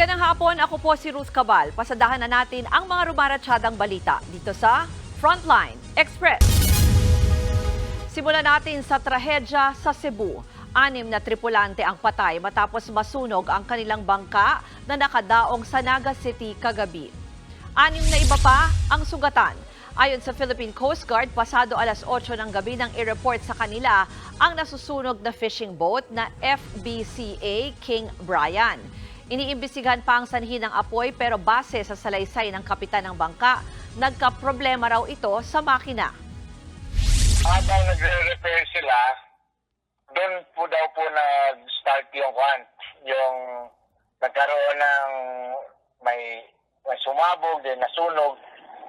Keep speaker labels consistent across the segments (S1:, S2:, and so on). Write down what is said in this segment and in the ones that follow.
S1: Magandang hapon, ako po si Ruth Cabal. Pasadahan na natin ang mga rumaratsyadang balita dito sa Frontline Express. Simulan natin sa trahedya sa Cebu. Anim na tripulante ang patay matapos masunog ang kanilang bangka na nakadaong sa Naga City kagabi. Anim na iba pa ang sugatan. Ayon sa Philippine Coast Guard, pasado alas 8 ng gabi nang i-report sa kanila ang nasusunog na fishing boat na FBCA King Brian. Iniimbestigahan pa ang sanhi ng apoy pero base sa salaysay ng kapitan ng bangka, nagka-problema raw ito sa makina.
S2: habang nagre-repair sila, doon po daw po nag-start yung kwan, yung nagkaroon ng may, may sumabog, din nasunog.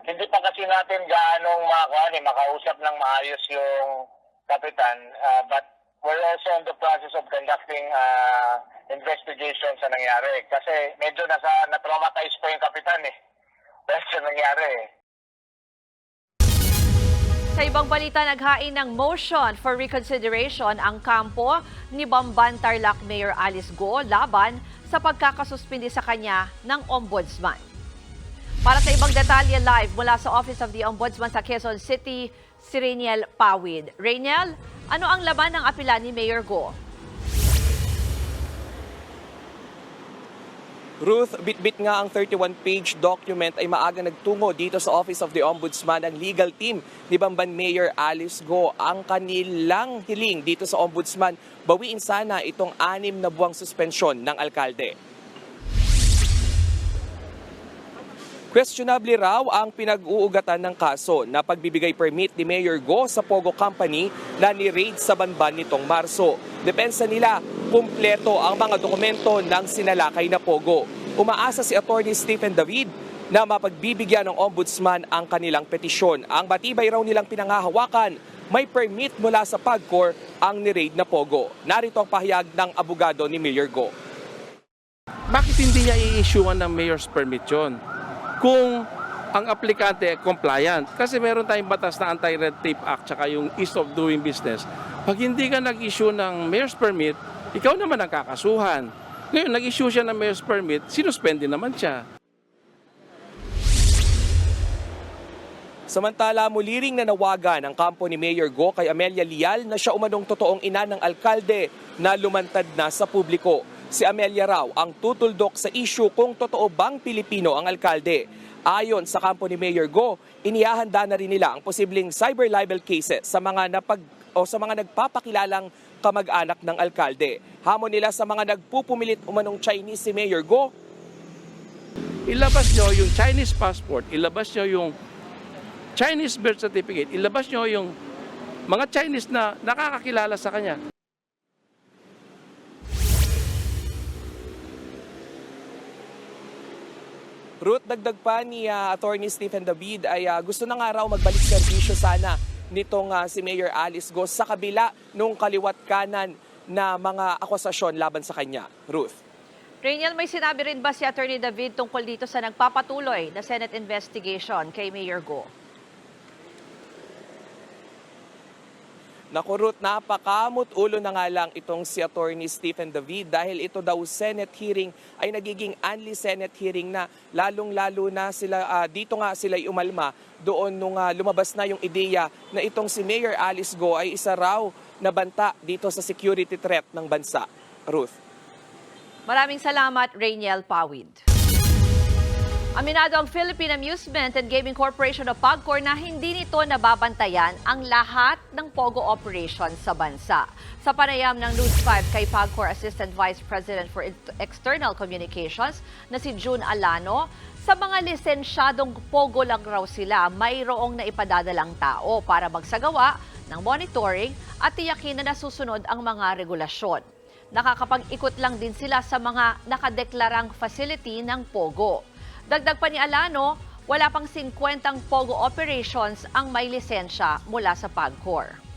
S2: Hindi pa kasi natin gaanong makakuha, eh, makausap ng maayos yung kapitan, ah, but we're also in the process of conducting uh, investigation sa nangyari. Kasi medyo nasa, na-traumatize po yung kapitan eh. Dahil sa nangyari eh.
S1: Sa ibang balita, naghain ng motion for reconsideration ang kampo ni Bamban Tarlac Mayor Alice Go laban sa pagkakasuspindi sa kanya ng ombudsman. Para sa ibang detalye live mula sa Office of the Ombudsman sa Quezon City, si Rainiel Pawid. Rainiel, ano ang laman ng apela ni Mayor Go?
S3: Ruth, bitbit nga ang 31-page document ay maaga nagtungo dito sa Office of the Ombudsman ang legal team ni Bamban Mayor Alice Go. Ang kanilang hiling dito sa Ombudsman, bawiin sana itong anim na buwang suspensyon ng alkalde. Questionable raw ang pinag-uugatan ng kaso na pagbibigay permit ni Mayor Go sa Pogo Company na ni-raid sa banban nitong Marso. Depensa nila, kumpleto ang mga dokumento ng sinalakay na Pogo. Umaasa si Attorney Stephen David na mapagbibigyan ng ombudsman ang kanilang petisyon. Ang batibay raw nilang pinangahawakan, may permit mula sa PAGCOR ang ni-raid na Pogo. Narito ang pahayag ng abogado ni Mayor Go.
S4: bakit hindi niya i-issuean ng mayor's permit yun? Kung ang aplikante compliant. Kasi meron tayong batas na Anti-Red Tape Act tsaka yung Ease of Doing Business. Pag hindi ka nag-issue ng mayor's permit, ikaw naman ang kakasuhan. Ngayon, nag-issue siya ng mayor's permit, sinuspende naman siya.
S3: Samantala, muli ring nanawagan ang kampo ni Mayor Go kay Amelia Lial na siya umanong totoong ina ng alkalde na lumantad na sa publiko. Si Amelia raw ang tutuldok sa issue kung totoo bang Pilipino ang alkalde. Ayon sa kampo ni Mayor Go, inihahanda na rin nila ang posibleng cyber libel cases sa mga napag o sa mga nagpapakilalang kamag-anak ng alkalde. Hamon nila sa mga nagpupumilit umanong Chinese si Mayor Go
S4: Ilabas nyo yung Chinese passport, ilabas nyo yung Chinese birth certificate, ilabas nyo yung mga Chinese na nakakakilala sa kanya.
S3: Ruth, dagdag pa ni ah, Attorney Stephen David ay ah, gusto na nga raw magbalik serbisyo sana nitong ah, si Mayor Alice Go sa kabila nung kaliwat kanan na mga akusasyon laban sa kanya. Ruth.
S1: Rainiel, may sinabi rin ba si Attorney David tungkol dito sa nagpapatuloy na Senate investigation kay Mayor Go?
S3: Naku Ruth, napakamot ulo na nga lang itong si Attorney Stephen David dahil ito daw Senate hearing ay nagiging only Senate hearing na lalong-lalo na sila ah, dito nga sila umalma doon nung ah, lumabas na yung ideya na itong si Mayor Alice Go ay isa raw na banta dito sa security threat ng bansa. Ruth.
S1: Maraming salamat, Rainiel Pawid. Aminado ang Philippine Amusement and Gaming Corporation o PAGCOR na hindi nito nababantayan ang lahat ng POGO operations sa bansa. Sa panayam ng News 5 kay PAGCOR Assistant Vice President for External Communications na si June Alano, sa mga lisensyadong POGO lang raw sila mayroong na ipadadalang tao para magsagawa ng monitoring at tiyakin na nasusunod ang mga regulasyon. Nakakapag-ikot lang din sila sa mga nakadeklarang facility ng POGO. Dagdag pa ni Alano, wala pang 50 POGO operations ang may lisensya mula sa PAGCOR.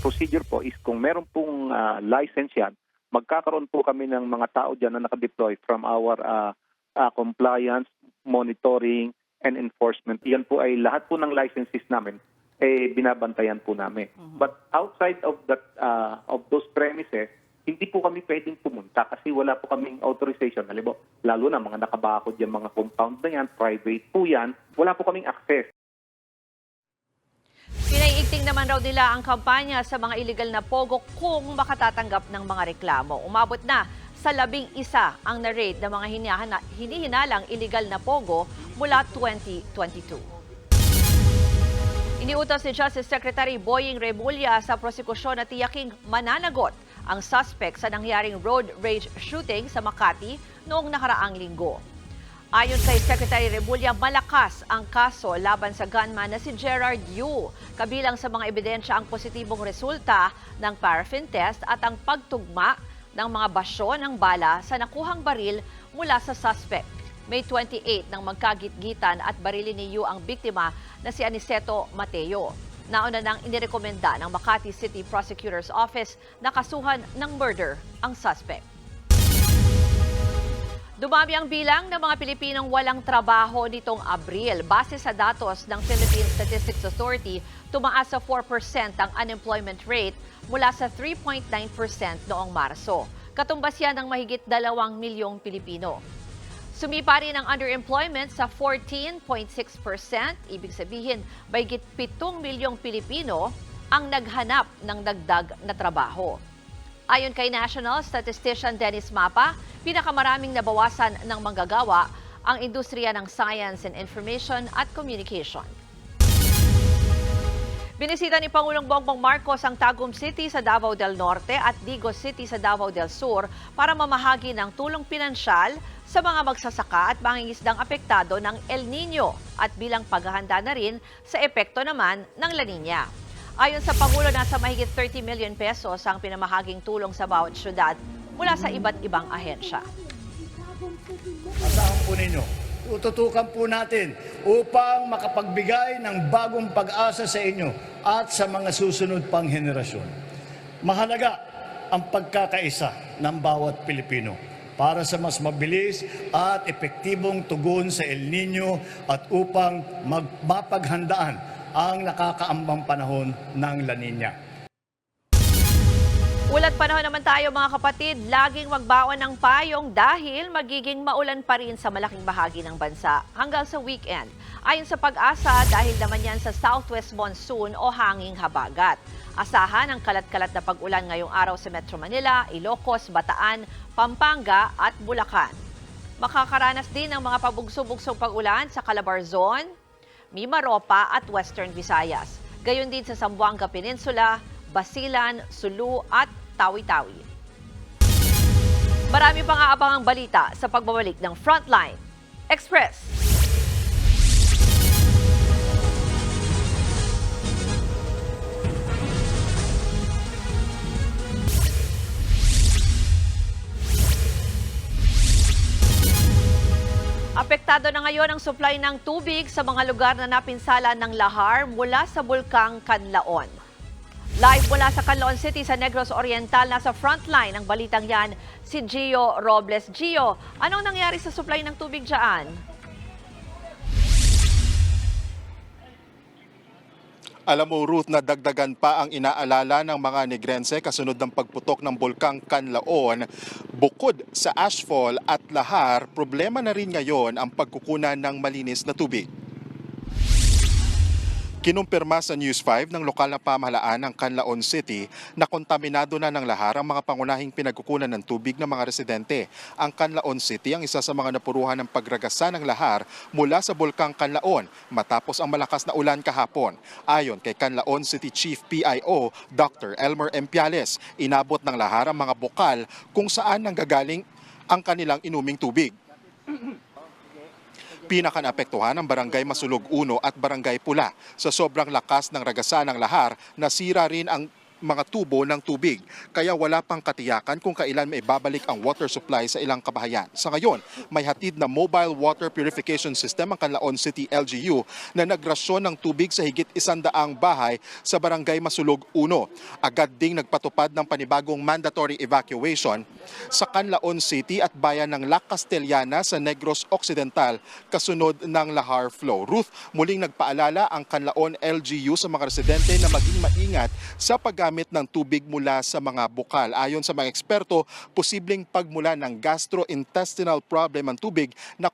S5: procedure po is kung meron pong ah, license yan, magkakaroon po kami ng mga tao dyan na nakadeploy from our ah, ah, compliance, monitoring, and enforcement. Yan po ay lahat po ng licenses namin eh binabantayan po namin. But outside of that ah, of those premises, hindi po kami pwedeng pumunta kasi wala po kaming authorization. Halimbawa, lalo na mga nakabakod yung mga compound na yan, private po yan, wala po kaming access.
S1: Pinaiigting naman raw nila ang kampanya sa mga illegal na pogo kung makatatanggap ng mga reklamo. Umabot na sa labing isa ang na-rate ng mga hinihana- hinihinalang illegal na pogo mula 2022. Iniutos ni Justice Secretary Boying Remulla sa prosekusyon na tiyaking mananagot ang suspect sa nangyaring road rage shooting sa Makati noong nakaraang linggo. Ayon kay Secretary Remulla, malakas ang kaso laban sa gunman na si Gerard Yu. Kabilang sa mga ebidensya ang positibong resulta ng paraffin test at ang pagtugma ng mga basyo ng bala sa nakuhang baril mula sa suspect. May 28 nang magkagitgitan at barilin ni Yu ang biktima na si Aniceto Mateo. Nauna nang inirekomenda ng Makati City Prosecutor's Office na kasuhan ng murder ang suspect. Dumami ang bilang ng mga Pilipinong walang trabaho nitong Abril. Base sa datos ng Philippine Statistics Authority, tumaas sa 4% ang unemployment rate mula sa 3.9% noong Marso. Katumbas yan ng mahigit 2 milyong Pilipino. Sumipa rin ang underemployment sa 14.6%. Ibig sabihin, mahigit 7 milyong Pilipino ang naghanap ng dagdag na trabaho. Ayon kay National Statistician Dennis Mapa, pinakamaraming nabawasan ng manggagawa ang industriya ng science and information at communication. Binisita ni Pangulong Bongbong Marcos ang Tagum City sa Davao del Norte at Digos City sa Davao del Sur para mamahagi ng tulong pinansyal sa mga magsasaka at mangingisdang apektado ng El Nino at bilang paghahanda na rin sa epekto naman ng La Nina. Ayon sa Pangulo, nasa mahigit 30 million pesos ang pinamahaging tulong sa bawat syudad mula sa iba't ibang ahensya.
S6: Asahan po ninyo, tututukan po natin upang makapagbigay ng bagong pag-asa sa inyo at sa mga susunod pang henerasyon. Mahalaga ang pagkakaisa ng bawat Pilipino para sa mas mabilis at epektibong tugon sa El Nino at upang mag- mapaghandaan ang nakakaambang panahon ng La Nina.
S1: Ulat panahon naman tayo mga kapatid, laging magbawan ng payong dahil magiging maulan pa rin sa malaking bahagi ng bansa hanggang sa weekend. Ayon sa pag-asa, dahil naman yan sa southwest monsoon o hanging habagat. Asahan ang kalat-kalat na pag-ulan ngayong araw sa Metro Manila, Ilocos, Bataan, Pampanga at Bulacan. Makakaranas din ng mga pabugso-bugsong pag-ulan sa Calabarzon, Mimaropa at Western Visayas. Gayon din sa Zamboanga Peninsula, Basilan, Sulu at Tawi-Tawi. Marami pang aabangang balita sa pagbabalik ng Frontline Express. Apektado na ngayon ang supply ng tubig sa mga lugar na napinsala ng lahar mula sa bulkang Kanlaon. Live mula sa Canlaon City sa Negros Oriental, nasa frontline ng balitang yan si Gio Robles. Gio, anong nangyari sa supply ng tubig dyan?
S7: Alam mo, Ruth, na dagdagan pa ang inaalala ng mga Negrense kasunod ng pagputok ng Bulkang Kanlaon. Bukod sa ashfall at lahar, problema na rin ngayon ang pagkukunan ng malinis na tubig. Kinumpirma sa News 5 ng lokal na pamahalaan ng Canlaon City na kontaminado na ng lahar ang mga pangunahing pinagkukunan ng tubig ng mga residente. Ang Canlaon City ang isa sa mga napuruhan ng pagragasa ng lahar mula sa Bulkang Canlaon matapos ang malakas na ulan kahapon. Ayon kay Canlaon City Chief PIO Dr. Elmer Empiales, inabot ng lahar ang mga bukal kung saan nanggagaling ang kanilang inuming tubig. Pinakanaapektuhan ang Barangay Masulog 1 at Barangay Pula. Sa sobrang lakas ng ragasa ng lahar, nasira rin ang mga tubo ng tubig. Kaya wala pang katiyakan kung kailan may babalik ang water supply sa ilang kabahayan. Sa ngayon, may hatid na mobile water purification system ang Canlaon City LGU na nagrasyon ng tubig sa higit isandaang bahay sa Barangay Masulog 1. Agad ding nagpatupad ng panibagong mandatory evacuation sa Canlaon City at bayan ng La Castellana sa Negros Occidental kasunod ng Lahar Flow. Ruth, muling nagpaalala ang Canlaon LGU sa mga residente na maging maingat sa paggamit paggamit ng tubig mula sa mga bukal. Ayon sa mga eksperto, posibleng pagmula ng gastrointestinal problem ang tubig na,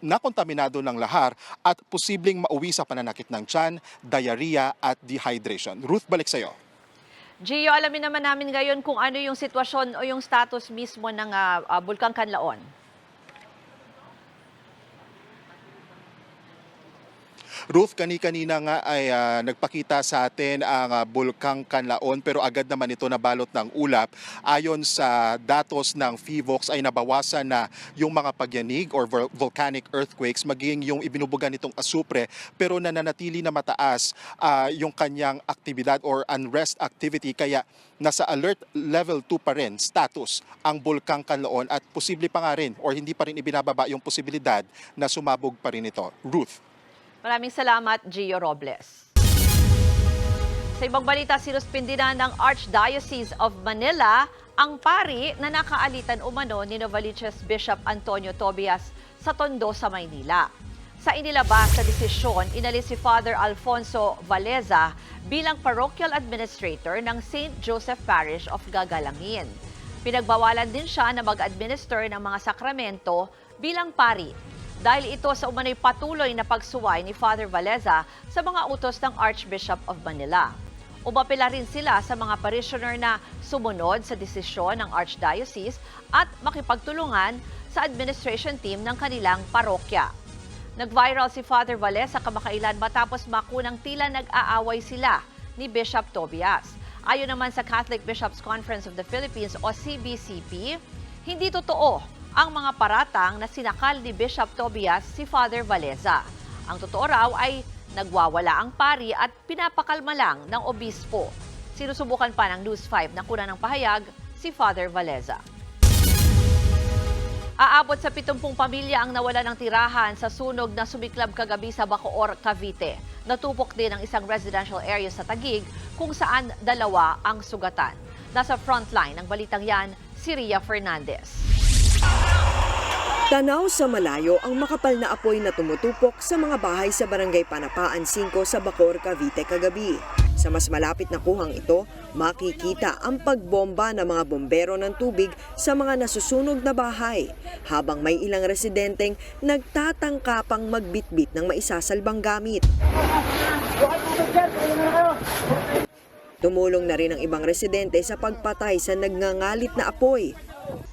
S7: na kontaminado ng lahar at posibleng mauwi sa pananakit ng tiyan, diarrhea at dehydration. Ruth, balik sa'yo.
S1: Gio, alamin naman namin ngayon kung ano yung sitwasyon o yung status mismo ng ah, ah, Bulkang Kanlaon.
S7: Ruth, kani-kanina nga ay ah, nagpakita sa atin ang ah, Bulkang Kanlaon pero agad naman ito nabalot ng ulap. Ayon sa datos ng FIVOX ay nabawasan na yung mga pagyanig or vol- volcanic earthquakes maging yung ibinubuga nitong asupre pero nananatili na mataas ah, yung kanyang aktibidad or unrest activity kaya nasa alert level 2 pa rin status ang Bulkang Kanlaon at posible pa nga rin or hindi pa rin ibinababa yung posibilidad na sumabog pa rin ito. Ruth.
S1: Maraming salamat, Gio Robles. Sa ibang balita, sinuspindi ng Archdiocese of Manila ang pari na nakaalitan umano ni Novaliches Bishop Antonio Tobias sa Tondo sa Maynila. Sa inilabas sa desisyon, inalis si Father Alfonso Valeza bilang parochial administrator ng St. Joseph Parish of Gagalangin. Pinagbawalan din siya na mag-administer ng mga sakramento bilang pari dahil ito sa umano'y patuloy na pagsuway ni Father Valeza sa mga utos ng Archbishop of Manila. Umapela rin sila sa mga parishioner na sumunod sa desisyon ng Archdiocese at makipagtulungan sa administration team ng kanilang parokya. Nag-viral si Father Valeza kamakailan matapos makunang tila nag-aaway sila ni Bishop Tobias. Ayon naman sa Catholic Bishops Conference of the Philippines o CBCP, hindi totoo ang mga paratang na sinakal ni Bishop Tobias si Father Valeza. Ang totoo raw ay nagwawala ang pari at pinapakalma lang ng obispo. Sinusubukan pa ng News 5 na kuna ng pahayag si Father Valeza. Aabot sa 70 pamilya ang nawala ng tirahan sa sunog na sumiklab kagabi sa Bacoor, Cavite. Natupok din ang isang residential area sa Tagig kung saan dalawa ang sugatan. Nasa frontline ng balitang yan, si Ria Fernandez.
S8: Tanaw sa malayo ang makapal na apoy na tumutupok sa mga bahay sa Barangay Panapaan 5 sa Bacor, Cavite kagabi. Sa mas malapit na kuhang ito, makikita ang pagbomba ng mga bombero ng tubig sa mga nasusunog na bahay, habang may ilang residenteng nagtatangkapang magbitbit ng maisasalbang gamit. Tumulong na rin ang ibang residente sa pagpatay sa nagngangalit na apoy.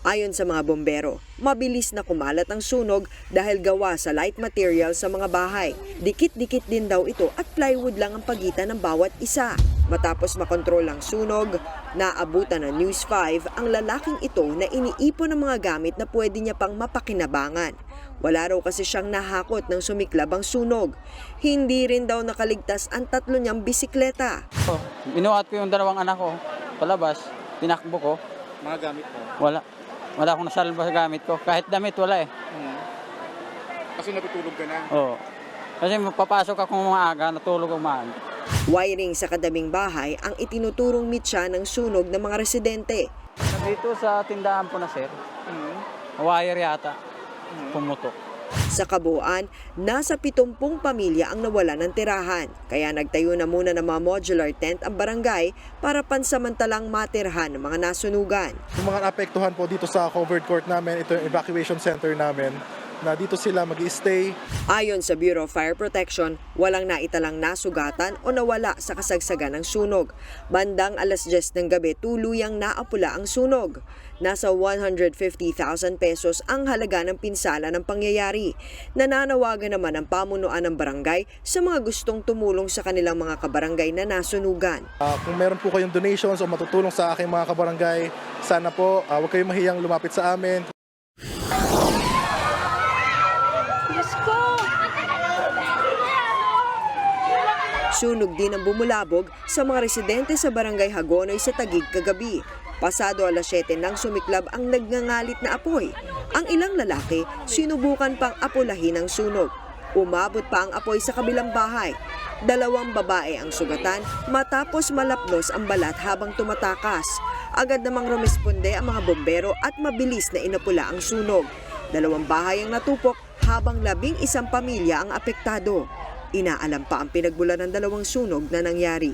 S8: Ayon sa mga bombero, mabilis na kumalat ang sunog dahil gawa sa light material sa mga bahay. Dikit-dikit din daw ito at plywood lang ang pagitan ng bawat isa. Matapos makontrol ang sunog, naabutan ng News 5 ang lalaking ito na iniipon ng mga gamit na pwede niya pang mapakinabangan. Wala raw kasi siyang nahakot ng sumiklab ang sunog. Hindi rin daw nakaligtas ang tatlo niyang bisikleta.
S9: Oh, binuhat ko yung dalawang anak ko palabas, tinakbo ko.
S7: Mga gamit mo.
S9: Wala. Wala akong nasalba sa gamit ko. Kahit damit, wala eh.
S7: Kasi natutulog ka na.
S9: Oo. Kasi papasok ako mga aga, natulog umaan.
S8: Wiring sa kadaming bahay ang itinuturong mitya ng sunog ng mga residente.
S9: Dito sa tindahan po na sir, wire yata, pumutok.
S8: Sa kabuuan, nasa 70 pamilya ang nawala ng tirahan. Kaya nagtayo na muna ng mga modular tent ang barangay para pansamantalang matirhan ng mga nasunugan.
S10: Yung mga naapektuhan po dito sa covered court namin, ito yung evacuation center namin, na dito sila mag stay
S8: Ayon sa Bureau of Fire Protection, walang naitalang nasugatan o nawala sa kasagsagan ng sunog. Bandang alas 10 ng gabi tuluyang naapula ang sunog. Nasa 150,000 pesos ang halaga ng pinsala ng pangyayari. Nananawagan naman ang pamunuan ng barangay sa mga gustong tumulong sa kanilang mga kabarangay na nasunugan.
S10: Ah, kung meron po kayong donations o matutulong sa aking mga kabarangay, sana po ah, huwag kayong mahiyang lumapit sa amin.
S8: Sunog din ang bumulabog sa mga residente sa barangay Hagonoy sa Tagig kagabi. Pasado alas 7 nang sumiklab ang nagngangalit na apoy. Ang ilang lalaki sinubukan pang apulahin ang sunog. Umabot pa ang apoy sa kabilang bahay. Dalawang babae ang sugatan matapos malapnos ang balat habang tumatakas. Agad namang rumesponde ang mga bombero at mabilis na inapula ang sunog. Dalawang bahay ang natupok habang labing isang pamilya ang apektado. Inaalam pa ang pinagbulan ng dalawang sunog na nangyari.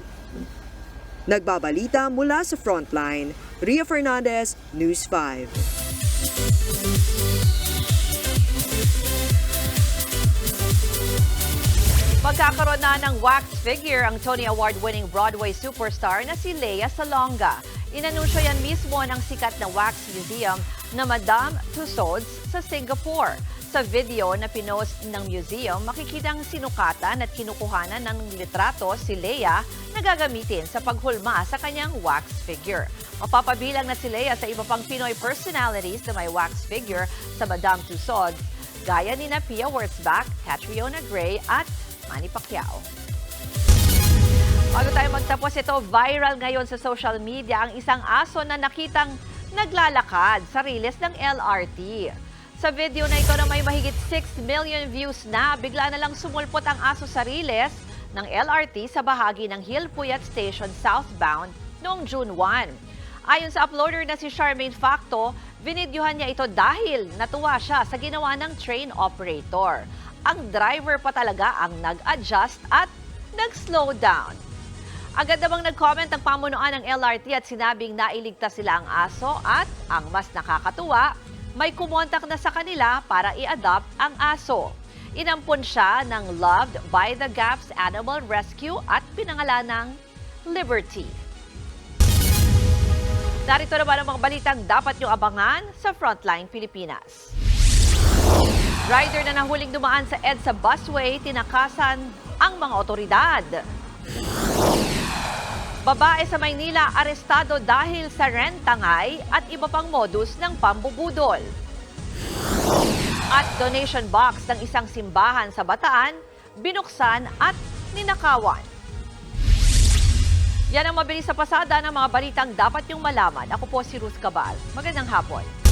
S8: Nagbabalita mula sa Frontline, Ria Fernandez, News 5.
S1: Magkakaroon na ng wax figure ang Tony Award-winning Broadway superstar na si Lea Salonga. Inanunsyo yan mismo ng sikat na wax museum na Madame Tussauds sa Singapore. Sa video na pinost ng museum, makikitang sinukatan at kinukuhanan ng litrato si Lea na gagamitin sa paghulma sa kanyang wax figure. Mapapabilang na si Lea sa iba pang Pinoy personalities na may wax figure sa Madame Tussauds, gaya ni na Pia Wurtzbach, Catriona Gray at Manny Pacquiao. Bago tayo magtapos, ito viral ngayon sa social media ang isang aso na nakitang naglalakad sa riles ng LRT. Sa video na ito na may mahigit 6 million views na, bigla na lang sumulpot ang aso sa riles ng LRT sa bahagi ng Hilpuyat Station southbound noong June 1. Ayon sa uploader na si Charmaine Facto, binidyohan niya ito dahil natuwa siya sa ginawa ng train operator. Ang driver pa talaga ang nag-adjust at nag-slow down. Agad namang nag-comment ang pamunuan ng LRT at sinabing nailigtas sila ang aso at ang mas nakakatuwa, may kumontak na sa kanila para i-adopt ang aso. Inampon siya ng Loved by the Gaps Animal Rescue at pinangalan ng Liberty. Narito naman ang mga balitang dapat nyo abangan sa Frontline Pilipinas. Rider na nahuling dumaan sa EDSA busway, tinakasan ang mga otoridad. Babae sa Maynila arestado dahil sa rentangay at iba pang modus ng pambubudol. At donation box ng isang simbahan sa Bataan, binuksan at ninakawan. Yan ang mabilis sa pasada ng mga balitang dapat niyong malaman. Ako po si Ruth Cabal. Magandang hapon.